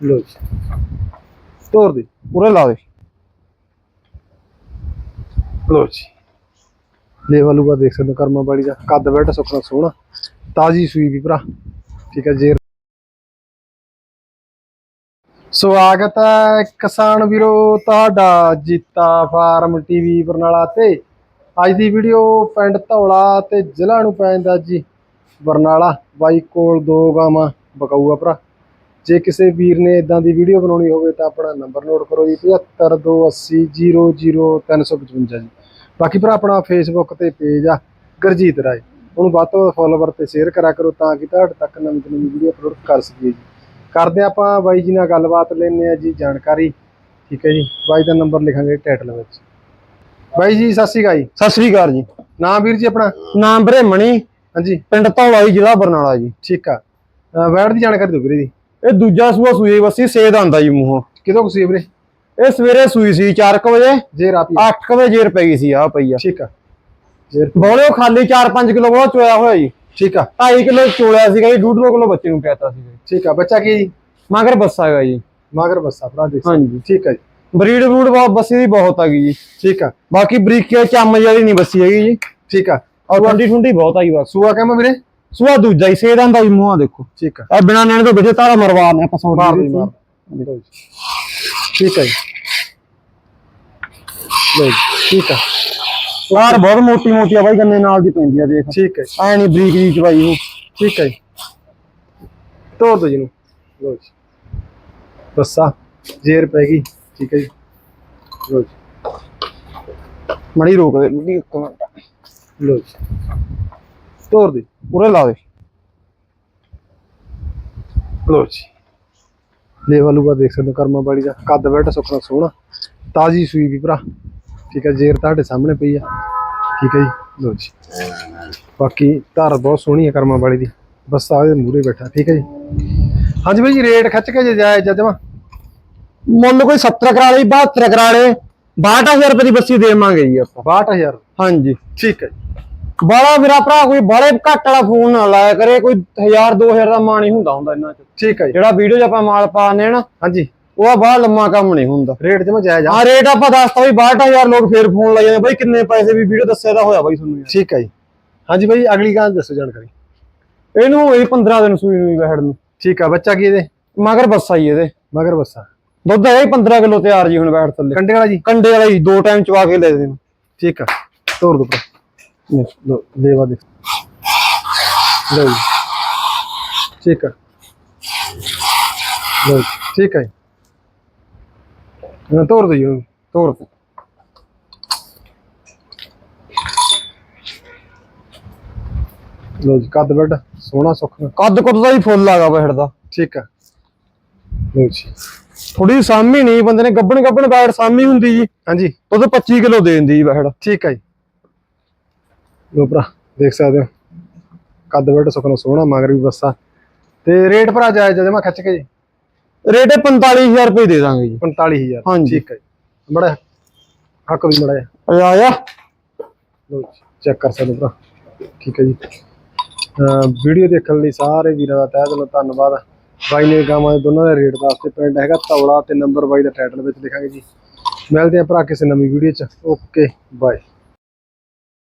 ਲੋ ਜੀ। ਤੋਰ ਦੇ, ਉਰੇ ਲਾ ਦੇ। ਲੋ ਜੀ। ਲੈਵਲ ਉਪਰ ਦੇਖ ਸਕਦੇ ਹੋ ਕਰਮਾ ਬਾੜੀ ਦਾ ਕੱਦ ਬੈਠ ਸੁੱਕਣਾ ਸੋਹਣਾ, ਤਾਜੀ ਸੂਈ ਵੀ ਭਰਾ। ਠੀਕ ਹੈ ਜੇਰ ਸਵਾਗਤ ਹੈ ਕਿਸਾਨ ਵੀਰੋ, ਤੁਹਾਡਾ ਜੀਤਾ ਫਾਰਮ ਟੀਵੀ ਬਰਨਾਲਾ ਤੇ। ਅੱਜ ਦੀ ਵੀਡੀਓ ਪਿੰਡ ਧੌਲਾ ਤੇ ਜ਼ਿਲ੍ਹਾ ਨੂੰ ਪੈਂਦਾ ਜੀ ਬਰਨਾਲਾ। ਬਾਈ ਕੋਲ ਦੋ ਗਾਵਾਂ ਬਕਾਊਆ ਭਰਾ। ਜੇ ਕਿਸੇ ਵੀਰ ਨੇ ਇਦਾਂ ਦੀ ਵੀਡੀਓ ਬਣਾਉਣੀ ਹੋਵੇ ਤਾਂ ਆਪਣਾ ਨੰਬਰ ਨੋਟ ਕਰੋ ਜੀ 7528000355 ਜੀ। ਬਾਕੀ ਭਰਾ ਆਪਣਾ ਫੇਸਬੁੱਕ ਤੇ ਪੇਜ ਆ ਗੁਰਜੀਤ ਰਾਏ। ਉਹਨੂੰ ਵੱਧ ਤੋਂ ਵੱਧ ਫੋਲੋਵਰ ਤੇ ਸ਼ੇਅਰ ਕਰਿਆ ਕਰੋ ਤਾਂ ਕਿ ਤੁਹਾਡੇ ਤੱਕ ਨਵੀਂ ਤੋਂ ਨਵੀਂ ਵੀਡੀਓ ਅਪਲੋਡ ਕਰ ਸਕੀਏ ਜੀ। ਕਰਦੇ ਆਪਾਂ ਬਾਈ ਜੀ ਨਾਲ ਗੱਲਬਾਤ ਲੈਣੇ ਆ ਜੀ ਜਾਣਕਾਰੀ। ਠੀਕ ਹੈ ਜੀ ਬਾਈ ਦਾ ਨੰਬਰ ਲਿਖਾਂਗੇ ਟਾਈਟਲ ਵਿੱਚ। ਬਾਈ ਜੀ ਸਤਿ ਸ਼੍ਰੀ ਅਕਾਲ ਜੀ। ਸਤਿ ਸ੍ਰੀ ਅਕਾਲ ਜੀ। ਨਾਮ ਵੀਰ ਜੀ ਆਪਣਾ? ਨਾਮ ਬ੍ਰਹਮਣੀ। ਹਾਂਜੀ। ਪਿੰਡ ਧੌਲਾ ਜੀ ਜ਼ਿਲ੍ਹਾ ਬਰਨਾਲਾ ਜੀ। ਠੀਕ ਆ। ਵੈਟ ਦੀ ਜਾਣਕਾਰੀ ਦਿਓ ਵੀਰੇ ਦੀ ਇਹ ਦੂਜਾ ਸੂਆ ਸੂਈ ਵਸੀ ਸੇਦ ਆਂਦਾ ਜੀ ਮੂੰਹੋਂ। ਕਿਦੋਂ ਕੁ ਸੀ ਵੀਰੇ? ਇਹ ਸਵੇਰੇ ਸੂਈ ਸੀ 4 ਵਜੇ ਜੇ ਰਾਪੀ 8 ਵਜੇ ਜੇਰ ਪੈ ਗਈ ਸੀ ਆ ਪਈ ਆ। ਠੀਕ ਆ। ਜੇ ਬੋਲੇ ਖਾਲੀ 4-5 ਕਿਲੋ ਬੋਲਾ ਚੋਇਆ ਹੋਇਆ ਜੀ। ਠੀਕ ਆ। 2.5 ਕਿਲੋ ਚੋਲਿਆ ਸੀਗਾ ਜੀ 2.5 ਕਿਲੋ ਬੱਚੇ ਨੂੰ ਕਹਿਤਾ ਸੀ ਠੀਕ ਆ ਬੱਚਾ ਕੀ ਜੀ? ਮਗਰ ਬੱਸਾ ਹੈਗਾ ਜੀ। ਮਗਰ ਬੱਸਾ ਭਰਾ ਦੇ ਹਾਂਜੀ। ਠੀਕ ਆ ਜੀ। ਬਰੀਡ ਬਰੂਡ ਬਹੁਤ ਬੱਸੀ ਦੀ ਬਹੁਤ ਆ ਗਈ ਜੀ। ਠੀਕ ਆ। ਬਾਕੀ ਬਰੀਕੀ ਚੰਮ ਜਿਹੜੀ ਨਹੀਂ ਬੱਸੀ ਹੈਗੀ ਜੀ। ਠੀਕ ਆ। ਔਰ ਠੰਡੀ ਠੁੰਡੀ ਬਹੁਤ ਆਈ ਬਸ। ਸੂਆ ਕਹਿਮਾ ਵੀਰੇ? ਸੂਆ ਦੂਜਾ ਹੀ ਸੇਦ ਆਂਦਾ ਜੀ ਮੂੰਹਾਂ ਦੇਖੋ। ਠੀਕ ਆ। ਆ ਬਿਨਾ ਨੈਣ ਤੋਂ ਬੱਚੇ ਤਾਰਾ ਮਰਵਾ ਨੇ ਆਪਾਂ ਸੌਂ ਮਾਰ ਦੇ। ਮਾਰ ਲਓ ਜੀ। ਠੀਕ ਆ ਜੀ। ਲਓ ਜੀ, ਠੀਕ ਆ। ਯਾਰ ਬਹੁਤ ਮੋਟੀ ਮੋਟੀ ਆ ਬਾਈ ਗੰਨੇ ਨਾਲ ਦੀ ਪੈਂਦੀ ਆ ਦੇਖ। ਠੀਕ ਹੈ ਜੀ, ਐ ਨਹੀਂ ਬਰੀਕ ਜੀ ਚਵਾਈ ਉਹ। ਠੀਕ ਹੈ ਜੀ। ਤੋੜ ਦੋ ਜੀ ਨੂੰ ਲਓ ਜੀ। ਬੱਸਾ ਜੇਰ ਪੈ ਗਈ। ਠੀਕ ਹੈ ਜੀ। ਲਓ ਜੀ। ਮੜੀ ਰੋਕ ਦੇ। ਮੜੀ ਇੱਕ ਮਿੰਟ। ਲਓ ਜੀ। ਤੋੜ ਦੇ ਉਰੇ ਲਾ ਦੇ। ਲਓ ਜੀ। ਲੈਵਲ ਉਪਰ ਦੇਖ ਸਕਦੇ ਕਰਮਾ ਬਾੜੀ ਦਾ ਕੱਦ ਬੈਠ ਸੁੱਕਣਾ ਸੋਹਣਾ ਤਾਜੀ ਸੂਈ ਵੀ ਭਰਾ। ਠੀਕ ਹੈ ਜੇਰ ਤੁਹਾਡੇ ਸਾਹਮਣੇ ਪਈ ਆ। ਠੀਕ ਹੈ ਜੀ ਲਓ ਜੀ। ਬਾਕੀ ਧਾਰ ਬਹੁਤ ਸੋਹਣੀ ਹੈ ਕਰਮਾ ਵਾਲੀ ਦੀ। ਬਸ ਆ ਇਹਦੇ ਮੂਰੇ ਬੈਠਾ ਠੀਕ ਹੈ ਜੀ। ਹਾਂਜੀ ਭਾਈ ਜੀ ਰੇਟ ਖੱਚ ਕੇ ਜੇ ਜਾਏ ਜਦਵਾ ਮੁੱਲ ਕੋਈ 70 ਕਰਾ ਲਈ 72 ਕਰਾ ਲੇ 62000 ਰੁਪਏ ਦੀ ਬੱਸੀ ਦੇਵਾਂਗੇ ਜੀ ਆਪਾਂ। 62000 ਹਾਂਜੀ। ਠੀਕ ਹੈ ਜੀ। ਬਾਲਾ ਮੇਰਾ ਭਰਾ ਕੋਈ ਬਾਲੇ ਘੱਟ ਵਾਲਾ ਫੋਨ ਨਾ ਲਾਇਆ ਕਰੇ ਕੋਈ 1000 2000 ਦਾ ਮਾਣ ਹੀ ਹੁੰਦਾ ਹੁੰਦਾ ਇਹਨਾਂ ਚ। ਠੀਕ ਹੈ ਜੀ। ਜਿਹੜਾ ਵੀਡੀਓ 'ਚ ਆਪਾਂ ਮਾਲ ਪਾਣੇ ਨਾ ਹਾਂਜੀ। ਉਹ ਆ ਬਾਹਲਾ ਲੰਮਾ ਕੰਮ ਨਹੀਂ ਹੁੰਦਾ। ਰੇਟ ਜਮਾ ਜਾਇਜ਼ ਆ। ਆ ਰੇਟ ਆਪਾਂ ਦੱਸਤਾ ਵੀ 62000 ਲੋਕ ਫੇਰ ਫੋਨ ਲਾਈ ਜਾਂਦੇ ਬਾਈ ਕਿੰਨੇ ਪੈਸੇ ਵੀ ਵੀਡੀਓ ਦੱਸਿਆ ਤਾਂ ਹੋਇਆ ਬਾਈ ਤੁਹਾਨੂੰ ਠੀਕ ਹੈ ਜੀ। ਹਾਂਜੀ ਭਾਈ ਅਗਲੀ ਗੱਲ ਦੱਸੋ ਜਾਣਕਾਰੀ। ਇਹਨੂੰ ਇਹ 15 ਦਿਨ ਸੂਈ ਨੂੰ ਵਹਿੜ ਨੂੰ। ਠੀਕ ਆ ਬੱਚਾ ਕੀ ਇਹਦੇ? ਮਗਰ ਬੱਸਾ ਹੀ ਇਹਦੇ। ਮਗਰ ਬੱਸਾ। ਦੁੱਧ ਹੈ 15 ਕਿਲੋ ਤਿਆਰ ਜੀ ਹੁਣ ਬੈਠ ਥੱਲੇ। ਕੰਡੇ ਵਾਲਾ ਜੀ? ਕੰਡੇ ਵਾਲਾ ਜੀ ਦੋ ਟਾਈਮ ਚਵਾ ਕੇ ਲੈ ਦੇ ਨੂੰ ਠੀਕ ਆ। ਤੋੜ ਦੋ ਭਰਾ। ਲੋ ਜੀ, ਠੀਕ ਆ ਜੀ ਨਾ ਤੋੜ ਦੋ ਜੀ ਉਹਨੂੰ, ਤੋੜ ਦੋ ਲੋ ਜੀ ਕੱਦ ਬੈਡ ਸੋਹਣਾ ਸੁੱਖਣਾ ਕੱਦ ਕੁੱਦ ਦਾ ਹੀ ਫੁੱਲ ਆਗਾ ਬੈਠ ਦਾ ਠੀਕ ਆ। ਲੋ ਜੀ। ਥੋੜੀ ਸਾਮੀ ਨਹੀਂ ਬੰਦੇ ਨੇ ਗੱਬਣ ਗੱਬਣ ਬੈਠ ਸਾਮੀ ਹੁੰਦੀ ਜੀ। ਹਾਂਜੀ। ਦੁੱਧ 25 ਕਿਲੋ ਦੇ ਦਿੰਦੀ ਜੀ ਬੈਠ। ਠੀਕ ਆ ਜੀ। ਲੋ ਭਰਾ ਦੇਖ ਸਕਦੇ ਹੋ। ਕੱਦ ਬੈਡ ਸੁੱਖਣਾ ਸੋਹਣਾ ਮਗਰ ਵੀ ਬੱਸਾ। ਤੇ ਰੇਟ ਭਰਾ ਜਾਇਜ਼ ਜਦ ਮੈਂ ਖੱਚ ਕੇ ਜੀ। ਰੇਟ 45000 ਰੁਪਏ ਦੇ ਦਾਂਗੇ ਜੀ। 45000 ਹਾਂਜੀ। ਠੀਕ ਹੈ ਮੜਾ ਹੱਕ ਵੀ ਮੜਾ ਆ ਜਾ। ਲੋ ਚੈੱਕ ਕਰ ਸਕਦੇ ਭਰਾ। ਠੀਕ ਹੈ ਜੀ। ਵੀਡੀਓ ਦੇਖਣ ਲਈ ਸਾਰੇ ਵੀਰਾਂ ਦਾ ਤਹਿ ਦਿਲੋਂ ਧੰਨਵਾਦ। ਬਾਈ ਨੇ ਗਾਵਾਂ ਦੇ ਦੋਨਾਂ ਦਾ ਰੇਟ ਦੱਸਤੇ ਪਿੰਡ ਹੈਗਾ ਤੌਲਾ ਤੇ ਨੰਬਰ ਬਾਈ ਦਾ ਟਾਈਟਲ ਵਿੱਚ ਲਿਖਾਂਗੇ ਜੀ। ਮਿਲਦੇ ਆ ਭਰਾ ਕਿਸੇ ਨਵੀਂ ਵੀਡੀਓ ਚ। Okay bye